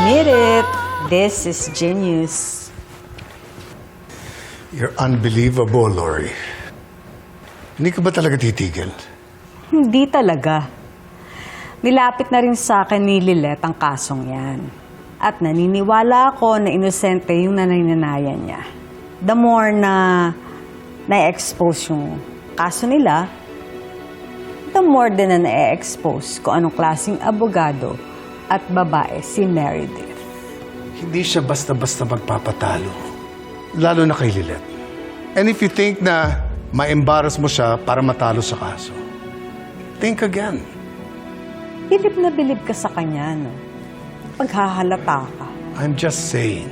Admit it, this is genius. You're unbelievable, Lori. Hindi ka ba talaga titigil? Hindi talaga. Nilapit na rin sa akin ni Lilet ang kasong yan. At naniniwala ako na inosente yung nanay-nanayan niya. The more na na-expose yung kaso nila, the more din na na-expose kung anong klaseng abogado at babae si Meredith. Hindi siya basta-basta magpapatalo. Lalo na kay Lilet. And if you think na ma-embarrass mo siya para matalo sa kaso, think again. Bilib na bilib ka sa kanya, no? Paghahalata ka. I'm just saying.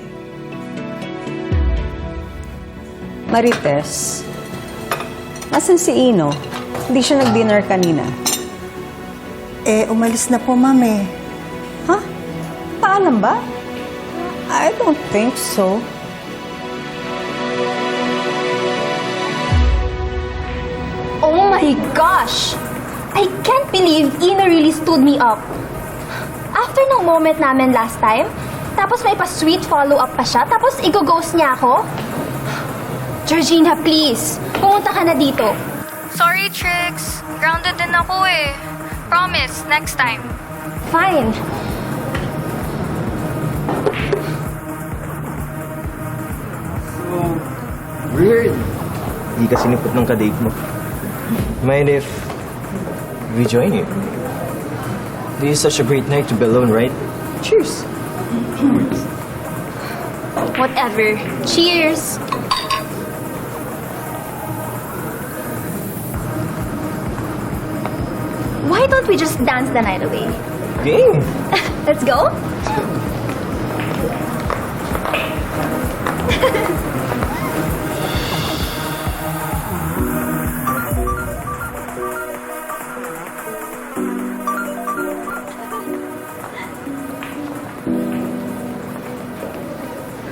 Marites, nasan si Ino? Hindi siya nag-dinner kanina. Eh, umalis na po, ma'am eh. Paalam ba? I don't think so. Oh my gosh! I can't believe Ina really stood me up. After ng moment namin last time, tapos may pa-sweet follow-up pa siya, tapos i-ghost niya ako? Georgina, please, pumunta ka na dito. Sorry, Trix. Grounded din ako eh. Promise, next time. Fine. Weird. Hindi ka sinipot ng kadate mo. Mind if we join you? This is such a great night to be alone, right? Cheers. Whatever. Cheers! Why don't we just dance the night away? Game. Let's go?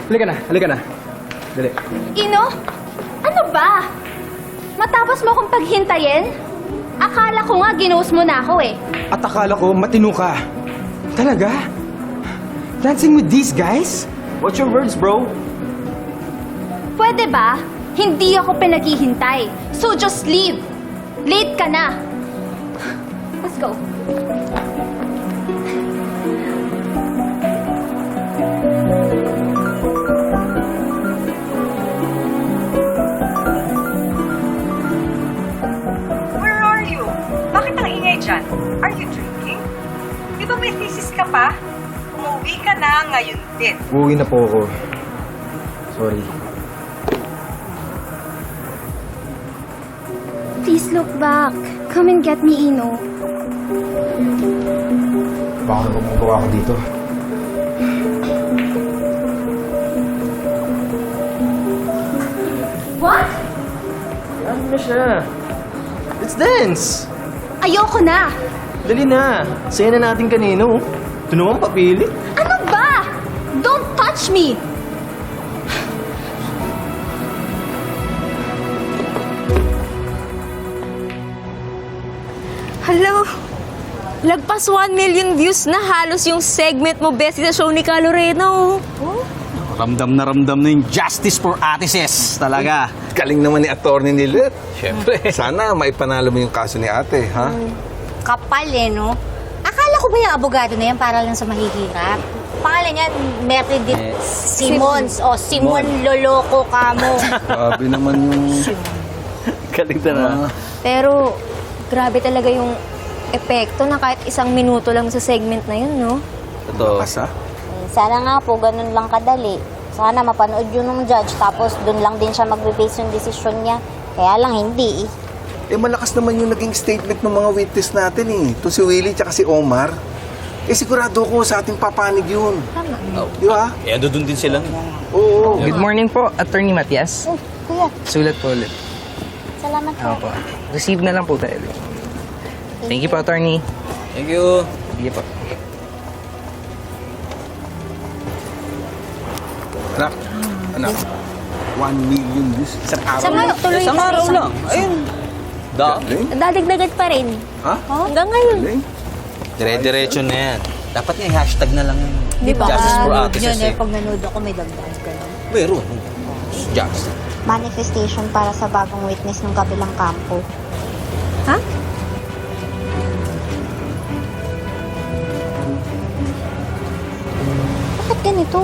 Halika na, halika na. Dali. Ino? Ano ba? Matapos mo kong paghintayin? Akala ko nga ginost mo na ako eh. At akala ko matino ka. Talaga? Dancing with these guys? What's your words, bro? Pwede ba? Hindi ako pinaghihintay. So just leave. Late ka na. Let's go. Thesis ka pa? Umuwi ka na ngayon din. Uuwi na po ako. Sorry. Please look back. Come and get me, Ino. Baka na gumagawa ako dito. What? Ano na siya? Let's dance! Ayoko na. Dali na. Saya na natin kanino. Ito naman papili. Ano ba? Don't touch me. Hello? Lagpas 1 million views na halos yung segment mo, Bessie, sa show ni Calorena, oh. Ramdam na ramdam na yung justice for artists talaga. Galing naman ni attorney ni Lit. Siyempre. Sana maipanalo mo yung kaso ni ate, ha? Kapal eh, no? Akala ko ba yung abogado na yan para lang sa mahihirap? Pangalan niya, Meredith Simons. O, Simon Loloko ka mo. Grabe naman yung... Galing na. Pero, grabe talaga yung epekto na kahit isang minuto lang sa segment na yun, no? Totoo. Asa? Sana nga po, ganun lang kadali. Sana mapanood yun ng judge, tapos dun lang din siya magbe-base yung desisyon niya. Kaya lang hindi eh. Eh, malakas naman yung naging statement ng mga witness natin, eh. Ito si Willie tsaka si Omar. Eh, sigurado ko sa ating papanig yun. Di ba? Eh, ando dun din sila. Oo. Good morning po, Attorney Matias. Oh, kuya, Sulat po ulit. salamat po. Ako po. Receive na lang po tayo. Thank you po, Attorney. Thank you. Sige po. Anak, anak. One million views. Isang araw. Sama, tuloy Isang sa araw isang- lang. Ayun. Da. Dadagdagan pa rin. Ha? Hanggang ngayon. Dire-diretso na yan. Dapat nga i-hashtag na lang yun. Di ba? Justice for Ate Yun eh, pag nanood ako may dagdag ka lang. Meron. Just. Manifestation para sa bagong witness ng kabilang kampo. Ha? Bakit ganito?